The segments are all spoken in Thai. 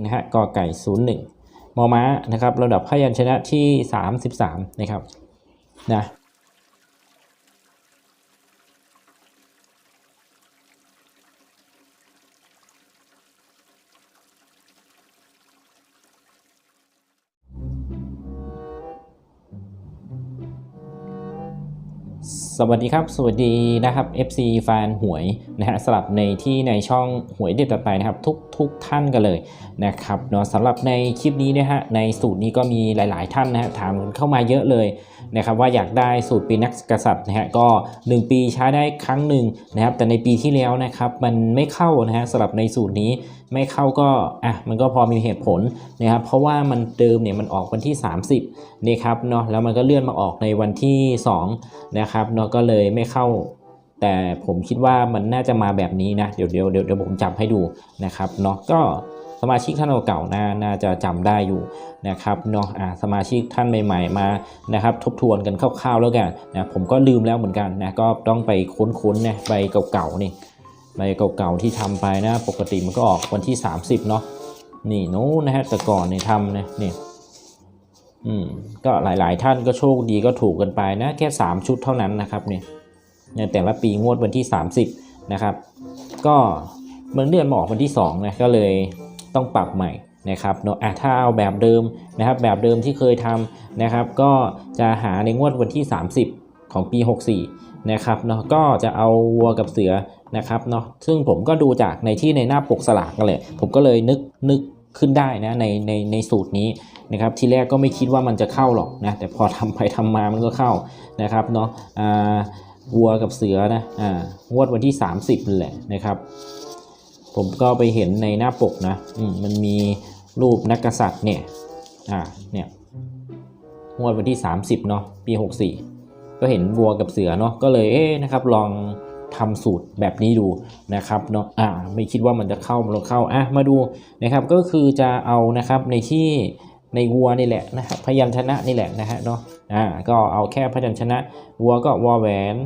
นะฮะกอไก่ศูนย์หนึ่งมอม้านะครับระดับพยัญชนะที่ 33 นะครับนะ สวัสดีครับ สวัสดีนะครับ FC แฟนหวยนะฮะสลับในที่ในช่องหวยเด็ดต่อไปนะครับ ทุกทุกท่านกันเลยนะครับเนาะสำหรับในคลิปนี้นะฮะในสูตรนี้ก็มีหลาย ๆ ท่านนะฮะถามเข้ามาเยอะเลยนะครับว่าอยากได้สูตรปีนักกษัตริย์นะฮะก็ 1 ปีใช้ได้ครั้งหนึ่งนะครับแต่ในปีที่แล้วนะครับมันไม่เข้านะฮะสำหรับในสูตรนี้ ไม่เข้าก็อะมันก็พอมีเหตุผลนะครับเพราะว่ามันเดิมเนี่ยมันออกวันที่ 30นี่ครับเนาะแล้วมันก็เลื่อนมาออกในวันที่2นะครับเนาะก็เลยไม่เข้า แต่ผมคิดว่ามันน่าจะมาแบบนี้นะเดี๋ยวเดี๋ยวเดี๋ยวผมจำให้ดูนะครับเนาะก็สมาชิกท่านเก่าๆน่าน่าจะจำได้อยู่นะครับเนาะอ่าสมาชิกท่านใหม่ ๆมานะครับทบทวนกันคร่าวๆแล้วกันนะผมก็ลืมแล้วเหมือนกันนะก็ต้องไปค้นๆนะใบเก่าๆนี่ ใบเก่าๆที่ทำไปนะปกติมันก็ออกวันที่ 30เนาะนี่โน้นนะฮะแต่ก่อนเนี่ยทำนะนี่อืมก็หลายๆท่านก็โชคดีก็ถูกกันไปนะแค่ 3 ชุดเท่านั้นนะครับเนี่ยในแต่ละปีงวดวันที่ 30นะครับ ก็มันเลื่อนมาออกวันที่2นะก็เลยต้องปรับใหม่นะครับเนาะอะถ้าเอาแบบเดิมนะครับ แบบเดิมที่เคยทำนะครับ ก็จะหาในงวดวันที่ 30 ของปี 64นะครับเนาะก็จะเอาวัวกับเสือ นะครับเนาะซึ่งผมก็ดูจากในที่ในหน้าปกสลากกันเลย ผมก็เลยนึกนึกขึ้นได้นะในในในสูตรนี้นะครับทีแรกก็ไม่คิดว่ามันจะเข้าหรอกนะแต่พอทำไปทำมามันก็เข้านะครับเนาะอ่าวัวกับเสือนะอ่างวดวันที่ 30นั่นแหละนะครับ ผมก็ไปเห็นในหน้าปกนะอืมมันมีรูปนักกษัตริย์เนี่ยอ่าเนี่ยงวดวันที่ 30เนาะปี 64 ก็เห็นวัวกับเสือเนาะก็เลยเอ๊ะนะครับลอง ทำสูตรแบบนี้ดูนะครับเนาะอ่าไม่คิดว่ามันจะเข้ามันเข้าอะมาดูนะครับก็คือจะเอานะครับในที่ในวัวนี่แหละนะครับพยัญชนะนี่แหละนะฮะเนาะอ่าก็เอาแค่พยัญชนะวัวก็วอแหวน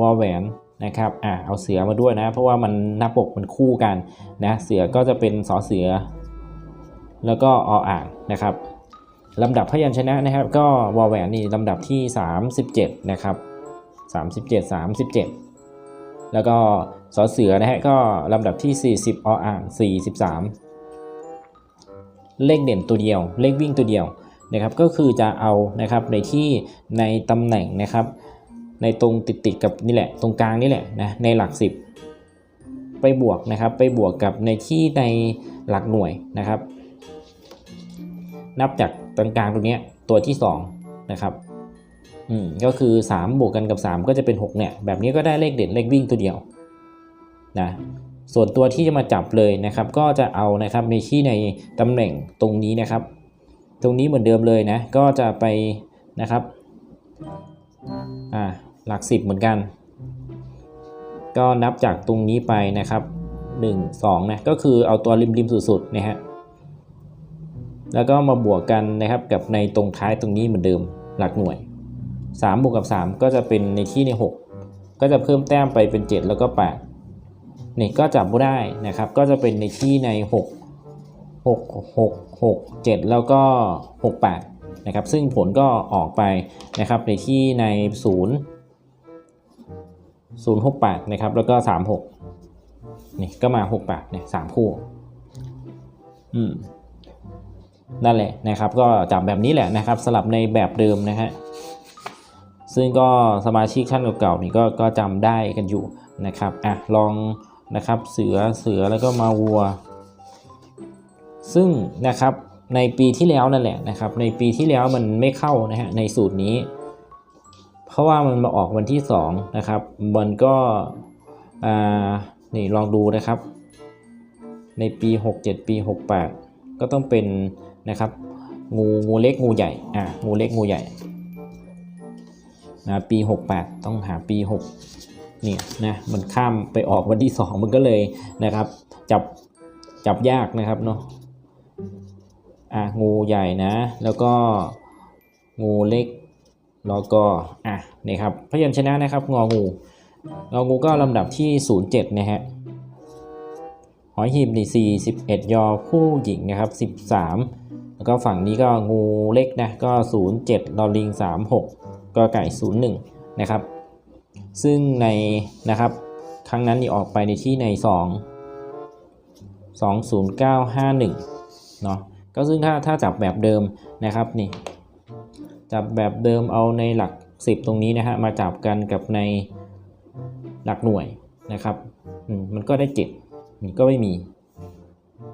วอแหวนนะครับอ่าเอาเสือมาด้วยนะ เพราะว่ามันหน้าปกมันคู่กันนะเสือก็จะเป็นสอเสือ แล้วก็ออ่างนะครับลำดับพยัญชนะนะครับ ก็วอแหวนนี่ลำดับที่ 37 นะครับ 37 37 แล้วก็สอเสือนะฮะก็ลำดับที่ 40 ออ่าง 43 เลขเด่นตัวเดียว เลขวิ่งตัวเดียวนะครับก็คือจะเอานะครับในที่ในตำแหน่งนะครับ ในตรงติดติดกับนี่แหละ ตรงกลางนี่แหละนะในหลัก 10 ไปบวกนะครับไปบวกกับในที่ในหลักหน่วยนะครับ นับจากตรงกลางตรงเนี้ยตัวที่2นะครับ อืมก็คือ 3 บวกกันกับ 3 ก็จะเป็น 6 เนี่ย แบบนี้ก็ได้เลขเด่นเลขวิ่งตัวเดียวนะส่วนตัวที่จะมาจับเลยนะครับ ก็จะเอานะครับในที่ในตำแหน่งตรงนี้นะครับ ตรงนี้เหมือนเดิมเลยนะ ก็จะไปนะครับอ่าหลักสิบเหมือนกัน ก็นับจากตรงนี้ไปนะครับ1 2นะก็คือเอาตัวริมริมสุดๆนะฮะแล้วก็มาบวกกันนะครับกับในตรงท้ายตรงนี้เหมือนเดิมหลักหน่วย 3บวกกับ 3 ก็จะเป็นในที่ใน6ก็จะเพิ่มแต้มไปเป็น 7 แล้วก็8นี่ก็จับได้นะครับ ก็จะเป็นในที่ใน 6 6 6 6 7 แล้วก็ 6 8 นะครับ ซึ่งผลก็ออกไปนะครับ ในที่ใน 0 0 6 8 นะครับ แล้วก็ 3 6 นี่ก็มา 6 8 เนี่ย3คู่ อืม นั่นแหละนะครับ ก็จับแบบนี้แหละนะครับสลับในแบบเดิมนะฮะ ซึ่งก็สมาชิกท่านเก่าๆนี่ก็ก็จำได้กันอยู่นะครับอะลองนะครับเสือเสือแล้วก็มาวัว ซึ่งนะครับในปีที่แล้วนั่นแหละนะครับในปีที่แล้วมันไม่เข้านะฮะในสูตรนี้ เพราะว่ามันมาออกวันที่2นะครับมันก็อ่านี่ลองดูนะครับ ในปี 67 ปี 68 ก็ต้องเป็นนะครับงูงูเล็กงูใหญ่อะงูเล็กงูใหญ่ นะปี 68 ต้องหาปี 6 เนี่ยนะมันข้ามไปออกวันที่ 2 มันก็เลยนะครับ จับจับยากนะครับเนาะอะงูใหญ่นะ แล้วก็งูเล็กแล้วก็อะนี่ครับพยัญชนะนะครับงองูงองูก็ลำดับที่ 07 นะฮะหอยหีบนี่สี่สิบเอ็ดยอผู้หญิงนะครับสิบสามแล้วก็ฝั่งนี้ก็งูเล็กนะก็ศูนย์เจ็ดลอลิงสามห ก็ไก่ศูนย์หนึ่งนะครับ ซึ่งในนะครับครั้งนั้นนี่ออกไปในที่ในสองสองศูนย์เก้าห้าหนึ่งเนาะก็ซึ่งถ้าถ้าจับแบบเดิมนะครับนี่จับแบบเดิมเอาในหลัก 10 ตรงนี้นะฮะมาจับกันกับในหลักหน่วยนะครับมมันก็ได้7นี่ก็ไม่มี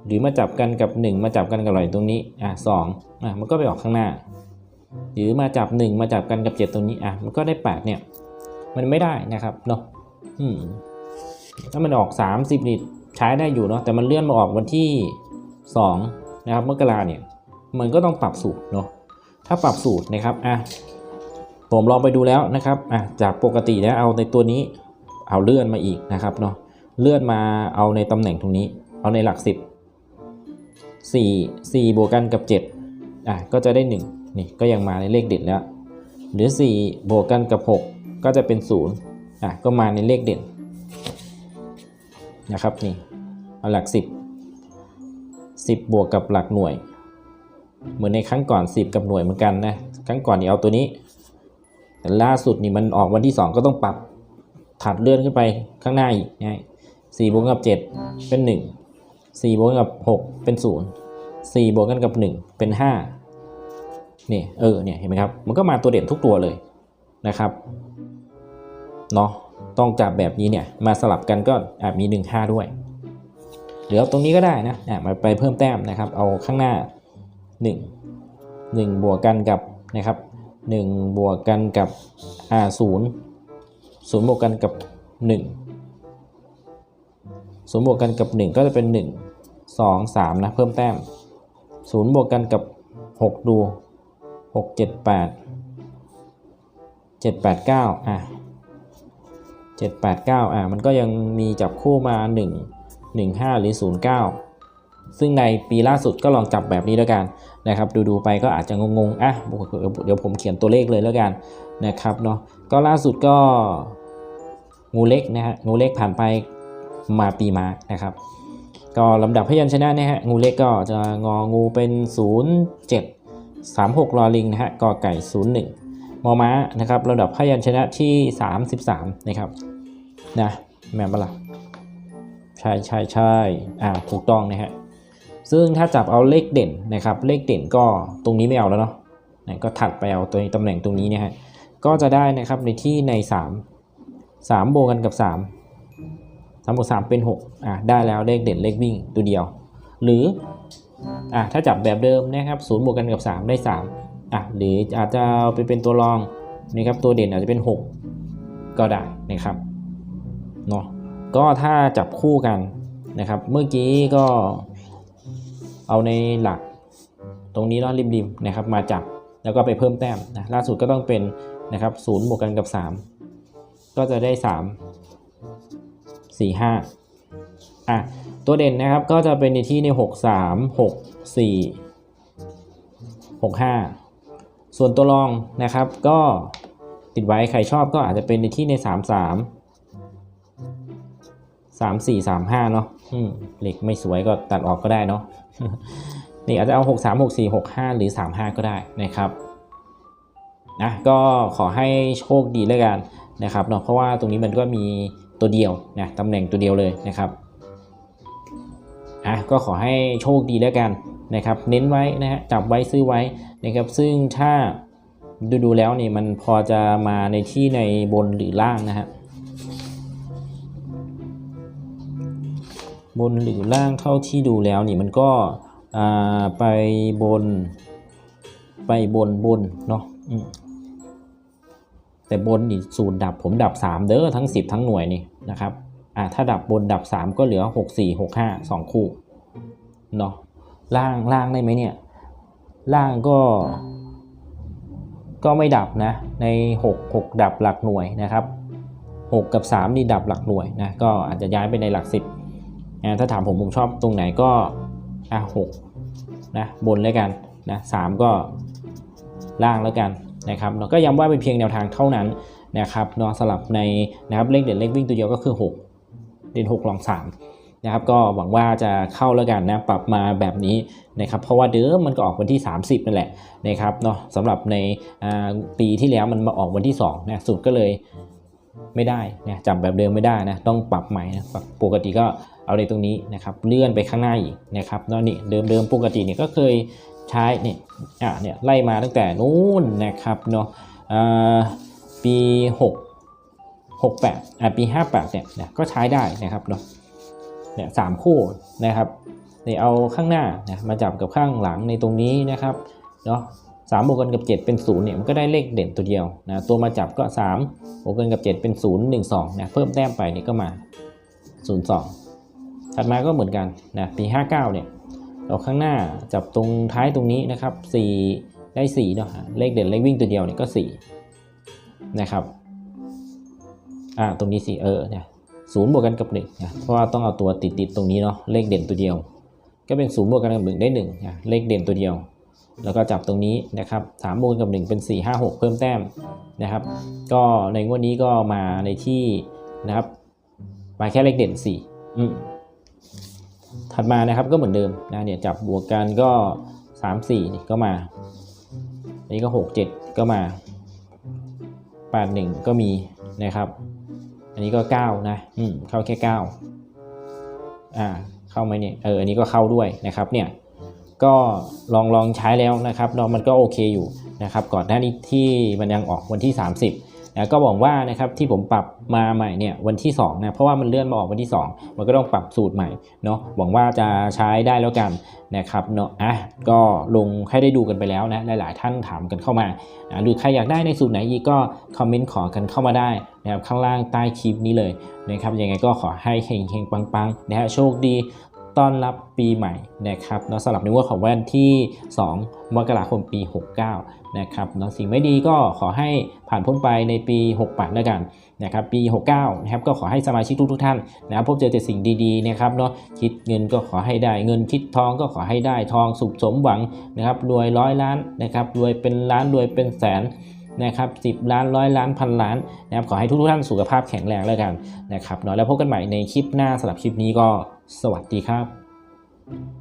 หรือมาจับกันกับ 1 มาจับกันกับอะไรตรงนี้อะสองอะมันก็ไปออกข้างหน้า หรือมาจับ 1 มาจับกันกับ 7ตรงนี้อะมันก็ได้ 8 เนี่ย มันไม่ได้นะครับเนาะอืมถ้ามันออก 30นี่ใช้ได้อยู่เนาะแต่มันเลื่อนมาออกวันที่2นะครับมกราเนี่ย มันก็ต้องปรับสูตรเนาะถ้าปรับสูตรนะครับอะผมลองไปดูแล้วนะครับอะจากปกติแล้วเอาในตัวนี้เอาเลื่อนมาอีกนะครับเนาะเลื่อนมาเอาในตำแหน่งตรงนี้ เอาในหลัก 10 4 4บวกกันกับ7อะก็จะได้ 1 นี่ก็ยังมาในเลขเด็ดแล้วหรือ 4 บวกกันกับ 6 ก็จะเป็น 0อะก็มาในเลขเด่นนะครับนี่เอาหลัก 10 10 บวกกับหลักหน่วย เหมือนในครั้งก่อน 10 กับหน่วยเหมือนกันนะครั้งก่อนนี่เอาตัวนี้ แต่ล่าสุดนี่มันออกวันที่ 2 ก็ต้องปรับถัดเลื่อนขึ้นไปข้างหน้าอีกนะสี่บวกกับ 7 เป็น 1 4 บวกกับ 6 เป็น 0 4 บวกกันกับ 1 เป็น 5 นี่เออเนี่ยเห็นไหมครับมันก็มาตัวเด่นทุกตัวเลยนะครับเนาะต้องจับแบบนี้เนี่ยมาสลับกันก็อาจมี 1 5 ด้วยหรือเอาตรงนี้ก็ได้นะอะมาไปเพิ่มแต้มนะครับ เอาข้างหน้า 1 1 บวกกันกับนะครับ1บวกกันกับอ่า0 0บวกกันกับ 1 0บวกกันกับ 1 ก็จะเป็น 1 2 3นะเพิ่มแต้ม 0 บวกกันกับ 6 ดู 6 7 8 7 8 9อะ7 8 9อะมันก็ยังมีจับคู่มา 1 1 5 หรือ 0 9 ซึ่งในปีล่าสุดก็ลองจับแบบนี้แล้วกันนะครับ ดูๆไปก็อาจจะงงๆอะเดี๋ยวผมเขียนตัวเลขเลยแล้วกันนะครับเนาะก็ล่าสุดก็งูเล็กนะฮะงูเล็กผ่านไปมาปีมาร์กนะครับ ก็ลำดับพยัญชนะนะฮะงูเล็กก็จะงองูเป็น 0 7 3 6ลอลิงนะฮะกอไก่ 0 1มอม้านะครับลำดับพยัญชนะที่ 33 นะครับนะแม่นปะล่ะใช่ใช่ใช่อ่าถูกต้องนะฮะซึ่งถ้าจับเอาเลขเด่นนะครับเลขเด่นก็ตรงนี้ไม่เอาแล้วเนาะนะก็ถัดไปเอาตัวตำแหน่งตรงนี้นะฮะก็จะได้นะครับในที่ใน 3 3บกกันกับ 3 3บวก3เป็น6อะได้แล้วเลขเด่นเลขวิ่งตัวเดียว หรือ อะถ้าจับแบบเดิมนะครับ0บวกกันกับ 3 ได้ 3อะหรืออาจจะไปเป็นตัวรองนะครับตัวเด่นอาจจะเป็น 6 ก็ได้นะครับเนาะก็ถ้าจับคู่กันนะครับ เมื่อกี้ก็เอาในหลักตรงนี้เนาะริมๆนะครับมาจับแล้วก็ไปเพิ่มแต้มนะล่าสุดก็ต้องเป็นนะครับ0บวกกันกับ 3 ก็จะได้ 3 4 5 อะตัวเด่นนะครับก็จะเป็นในที่ใน 6 3 6 4 6 5 ส่วนตัวรองนะครับก็ติดไว้ใครชอบก็อาจจะเป็นในที่ใน 3 3 3 4 3 5เนาะอืมเหล็กไม่สวยก็ตัดออกก็ได้เนาะนี่อาจจะเอา 6 3 6 4 6 5 หรือ 3 5 ก็ได้นะครับนะก็ขอให้โชคดีแล้วกันนะครับเนาะเพราะว่าตรงนี้มันก็มีตัวเดียวนะตำแหน่งตัวเดียวเลยนะครับ อะก็ขอให้โชคดีแล้วกันนะครับเน้นไว้นะฮะจับไว้ซื้อไว้นะครับซึ่งถ้าดูดูแล้วนี่มันพอจะมาในที่ในบนหรือล่างนะฮะบนหรือล่างเท่าที่ดูแล้วนี่มันก็ไปบน ไปบนบนเนาะแต่บนนี่สูตรดับผมดับ 3 เด้อทั้ง 10 ทั้งหน่วยนี่นะครับ อ่าถ้าดับบนดับ 3 ก็เหลือ 6 4 6 5 2 คู่เนาะล่างล่างได้ไหมเนี่ย ล่างก็ ก็ไม่ดับนะ ใน 6 6 ดับหลักหน่วยนะครับ 6 กับ 3 นี่ดับหลักหน่วยนะก็อาจจะย้ายไปในหลัก 10นะถ้าถามผมผมชอบตรงไหนก็อะหกนะบนแล้วกันนะสามก็ล่างแล้วกันนะครับเราก็ย้ำว่าเป็นเพียงแนวทางเท่านั้นนะครับเนาะสลับในนะครับเลขเด่นเลขวิ่งตัวเดียวก็คือ 6 เด่น6ลอง3นะครับก็หวังว่าจะเข้าแล้วกันนะปรับมาแบบนี้นะครับเพราะว่าเดิมมันก็ออกวันที่ 30นั่นแหละนะครับเนาะสำหรับในปีที่แล้วมันมาออกวันที่2นะสูตรก็เลยไม่ได้นะจำแบบเดิมไม่ได้นะต้องปรับใหม่นะปปกติก็เอาในตรงนี้นะครับเลื่อนไปข้างหน้าอีกนะครับเนาะนี่เดิมเดิมปกติเนี่ยก็เคยใช้เนี่ยอะเนี่ยไล่มาตั้งแต่นู้นนะครับเนาะปี 6 68อะปี 58เนี่ยนะก็ใช้ได้นะครับเนาะเนี่ยสามคู่นะครับเนี่ยเอาข้างหน้านะมาจับกับข้างหลังในตรงนี้นะครับเนาะสามบวกกันกับ 7 เป็น0เนี่ยมันก็ได้เลขเด่นตัวเดียวนะตัวมาจับก็ 3 บวกกันกับ 7 เป็น 0 1 2นะเพิ่มแต้มไปนี่ก็มา 0 2 ถัดมาก็เหมือนกันนะปี 59เนี่ยเราข้างหน้าจับตรงท้ายตรงนี้นะครับ 4 ได้4เนาะเลขเด่นเลขวิ่งตัวเดียวเนี่ยก็4นะครับ อ่าตรงนี้สิเออเนี่ยศูนย์บวกกันกับหนึ่งนะเพราะว่าต้องเอาตัวติดติดตรงนี้เนาะเลขเด่นตัวเดียว ก็เป็นศูนย์บวกกันกับหนึ่งได้หนึ่งนะเลขเด่นตัวเดียว แล้วก็จับตรงนี้นะครับสามบวกกันกับหนึ่งเป็นสี่ห้าหกเพิ่มแต้มนะครับ ก็ในงวดนี้ก็มาในที่นะครับมาแค่เลขเด่นสี่อืมถัดมานะครับก็เหมือนเดิมนะเนี่ยจับบวกกันก็สามสี่นี่ก็มานี่ก็หกเจ็ดก็มาแปดหนึ่งก็มีนะครับ อันนี้ก็ 9 นะอืมเข้าแค่ 9 อ่า เข้าไหมเนี่ย เออ อันนี้ก็เข้าด้วยนะครับเนี่ย ก็ลองลองใช้แล้วนะครับเนาะมันก็โอเคอยู่นะครับ ก่อนหน้านี้ที่มันยังออกวันที่ 30 นะก็บอกว่านะครับที่ผมปรับมาใหม่เนี่ยวันที่2นะเพราะว่ามันเลื่อนมาออกวันที่ 2 มันก็ต้องปรับสูตรใหม่เนาะหวังว่าจะใช้ได้แล้วกันนะครับเนาะอะก็ลงให้ได้ดูกันไปแล้วนะหลาย ๆ ท่านถามกันเข้ามานะหรือใครอยากได้ในสูตรไหนอีกก็คอมเมนต์ขอกันเข้ามาได้นะครับข้างล่างใต้คลิปนี้เลยนะครับยังไงก็ขอให้เฮงๆปังๆนะฮะโชคดีต้อนรับปีใหม่นะครับเนาะสำหรับในงวดของวันที่ 2 มกราคมปี 69 นะครับเนาะสิ่งไม่ดีก็ขอให้ผ่านพ้นไปในปี 68แล้วกันนะครับปี 69นะครับก็ขอให้สมาชิกทุกทุกท่านนะครับพบเจอแต่สิ่งดีๆนะครับเนาะคิดเงินก็ขอให้ได้เงินคิดทองก็ขอให้ได้ทองสุขสมหวังนะครับรวยร้อยล้านนะครับรวยเป็นล้านรวยเป็นแสนนะครับสิบล้านร้อยล้านพันล้านนะครับขอให้ทุกๆท่านสุขภาพแข็งแรงแล้วกันนะครับเนาะแล้วพบกันใหม่ในคลิปหน้าสำหรับคลิปนี้ก็สวัสดีครับ